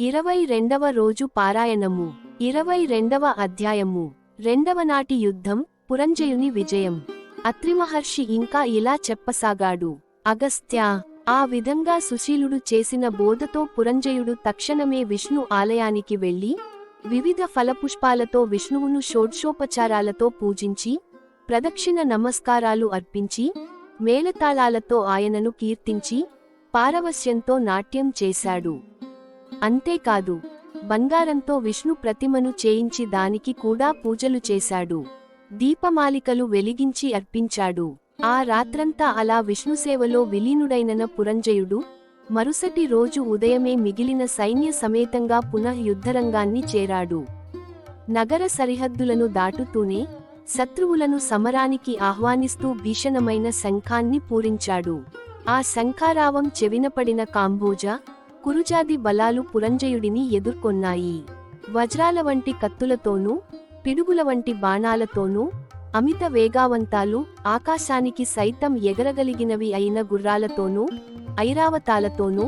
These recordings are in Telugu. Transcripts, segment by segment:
ఇరవై రెండవ రోజు పారాయణము ఇరవై రెండవ అధ్యాయము రెండవ నాటి యుద్ధం పురంజయుని విజయం. అత్రిమహర్షి ఇంకా ఇలా చెప్పసాగాడు అగస్త్య ఆ విధంగా సుశీలుడు చేసిన బోధతో పురంజయుడు తక్షణమే విష్ణు ఆలయానికి వెళ్ళి వివిధ ఫలపుష్పాలతో విష్ణువును షోడ్షోపచారాలతో పూజించి ప్రదక్షిణ నమస్కారాలు అర్పించి మేళతాళాలతో ఆయనను కీర్తించి పారవశ్యంతో నాట్యం చేశాడు. అంతేకాదు బంగారంతో విష్ణు ప్రతిమను చేయించి దానికి కూడా పూజలు చేశాడు. దీపమాలికలు వెలిగించి అర్పించాడు. ఆ రాత్రంతా అలా విష్ణుసేవలో విలీనుడైనన పురంజయుడు మరుసటి రోజు ఉదయమే మిగిలిన సైన్య సమేతంగా పునః యుద్ధరంగాన్ని చేరాడు. నగర సరిహద్దులను దాటుతూనే శత్రువులను సమరానికి ఆహ్వానిస్తూ భీషణమైన శంఖాన్ని పూరించాడు. ఆ శంఖారావం చెవినపడిన కాంబోజ కురుజాది బలాలు పురంజయుడిని ఎదుర్కొన్నాయి. వజ్రాల వంటి కత్తులతోనూ పిడుగుల వంటి బాణాలతోనూ అమిత వేగావంతాలు ఆకాశానికి సైతం ఎగరగలిగినవి అయిన గుర్రాలతోనూ ఐరావతాలతోనూ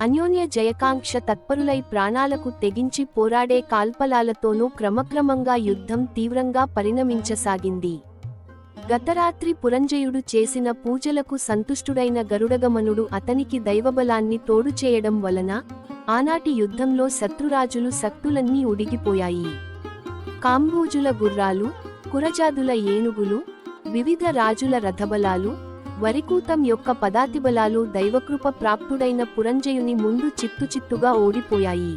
అన్యోన్య జయకాంక్ష తత్పరులై ప్రాణాలకు తెగించి పోరాడే కాల్పలాలతోనూ క్రమక్రమంగా యుద్ధం తీవ్రంగా పరిణమించసాగింది. గతరాత్రి పురంజయుడు చేసిన పూజలకు సంతుష్టుడైన గరుడగమనుడు అతనికి దైవబలాన్ని తోడు చేయడం వలన ఆనాటి యుద్ధంలో శత్రురాజులు శక్తులన్నీ ఉడిగిపోయాయి కాంబోజుల గుర్రాలు కురజాదుల ఏనుగులు వివిధ రాజుల రథబలాలు వరికూతం యొక్క పదాతిబలాలు దైవకృప ప్రాప్తుడైన పురంజయుని ముందు చిత్తుచిత్తుగా ఓడిపోయాయి.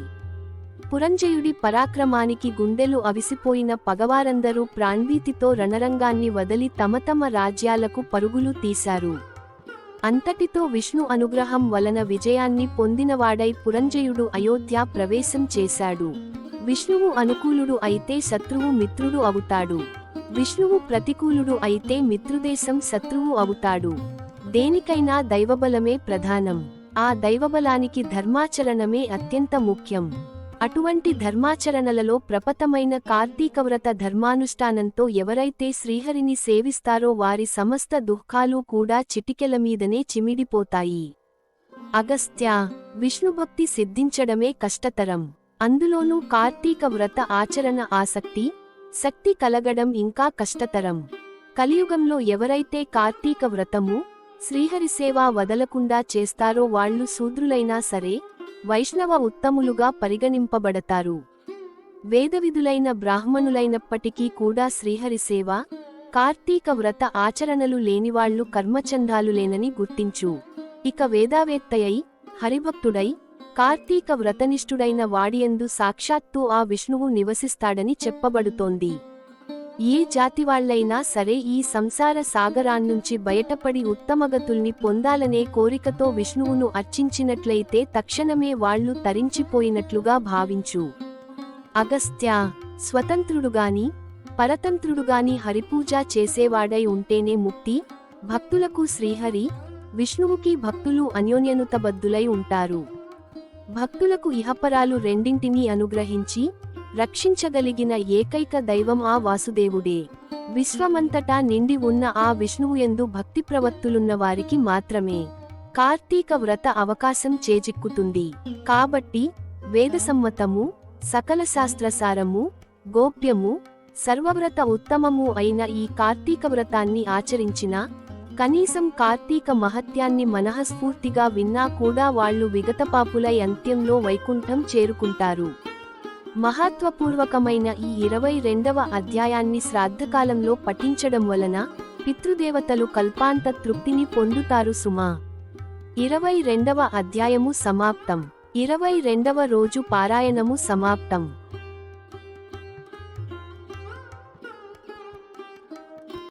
పురంజయుడి పరాక్రమానికి గుండెలు అవిసిపోయిన పగవారందరూ ప్రాణ్వీతితో రణరంగాన్ని వదిలి తమ తమ రాజ్యాలకు పరుగులు తీశారు. అంతటితో విష్ణు అనుగ్రహం వలన విజయాన్ని పొందినవాడై పురంజయుడు అయోధ్య ప్రవేశం చేశాడు. విష్ణువు అనుకూలుడు అయితే శత్రువు మిత్రుడు అవుతాడు. విష్ణువు ప్రతికూలుడు అయితే మిత్రుదేశం శత్రువు అవుతాడు. దేనికైనా దైవబలమే ప్రధానం. ఆ దైవబలానికి ధర్మాచరణమే అత్యంత ముఖ్యం. అటువంటి ధర్మాచరణలలో ప్రపతమైన కార్తీకవ్రత ధర్మానుష్ఠానంతో ఎవరైతే శ్రీహరిని సేవిస్తారో వారి సమస్త దుఃఖాలు కూడా చిటికెల మీదనే చిమిడిపోతాయి. అగస్త్య విష్ణుభక్తి సిద్ధించడమే కష్టతరం. అందులోనూ కార్తీక వ్రత ఆచరణ ఆసక్తి శక్తి కలగడం ఇంకా కష్టతరం. కలియుగంలో ఎవరైతే కార్తీక వ్రతము శ్రీహరి సేవా వదలకుండా చేస్తారో వాళ్ళు శూద్రులైనా సరే వైష్ణవ ఉత్తములుగా పరిగణింపబడతారు. వేదవిధులైన బ్రాహ్మణులైనప్పటికీ కూడా శ్రీహరి సేవ కార్తీక వ్రత ఆచరణలు లేనివాళ్ళు కర్మచందాలులేనని గుర్తించు. ఇక వేదావేత్తయై హరిభక్తుడై కార్తీక వ్రతనిష్ఠుడైన వాడియందు సాక్షాత్తు ఆ విష్ణువు నివసిస్తాడని చెప్పబడుతోంది. ఏ జాతివాళ్ళైనా సరే ఈ సంసార సాగరాన్నుంచి బయటపడి ఉత్తమగతుల్ని పొందాలనే కోరికతో విష్ణువును అర్చించినట్లయితే తక్షణమే వాళ్ళు తరించిపోయినట్లుగా భావించు. అగస్త్య స్వతంత్రుడుగాని పరతంత్రుడుగాని హరిపూజ చేసేవాడై ఉంటేనే ముక్తి. భక్తులకు శ్రీహరి విష్ణువుకి భక్తులు అన్యోన్యనుతబద్ధులై ఉంటారు. భక్తులకు ఇహపరాలు రెండింటినీ అనుగ్రహించి రక్షించగలిగిన ఏకైక దైవం ఆ వాసుదేవుడే. విశ్వమంతటా నిండి ఉన్న ఆ విష్ణువు ఎందు భక్తి ప్రవత్తులున్న వారికి మాత్రమే కార్తీక వ్రత అవకాశం చేజిక్కుతుంది. కాబట్టి వేదసమ్మతము సకల శాస్త్రసారము గోప్యము సర్వవ్రత ఉత్తమము అయిన ఈ కార్తీక వ్రతాన్ని ఆచరించిన కనీసం కార్తీక మహత్యాన్ని మనఃస్ఫూర్తిగా విన్నా కూడా వాళ్ళు విగతపాపులై అంత్యంలో వైకుంఠం చేరుకుంటారు. మహత్వపూర్వకమైన ఈ ఇరవై రెండవ అధ్యాయాన్ని శ్రాద్ధకాలంలో పఠించడం వలన పితృదేవతలు కల్పాంత తృప్తిని పొందుతారు సుమా. ఇరవై రెండవ అధ్యాయము సమాప్తం. ఇరవై రెండవ రోజు పారాయణము సమాప్తం.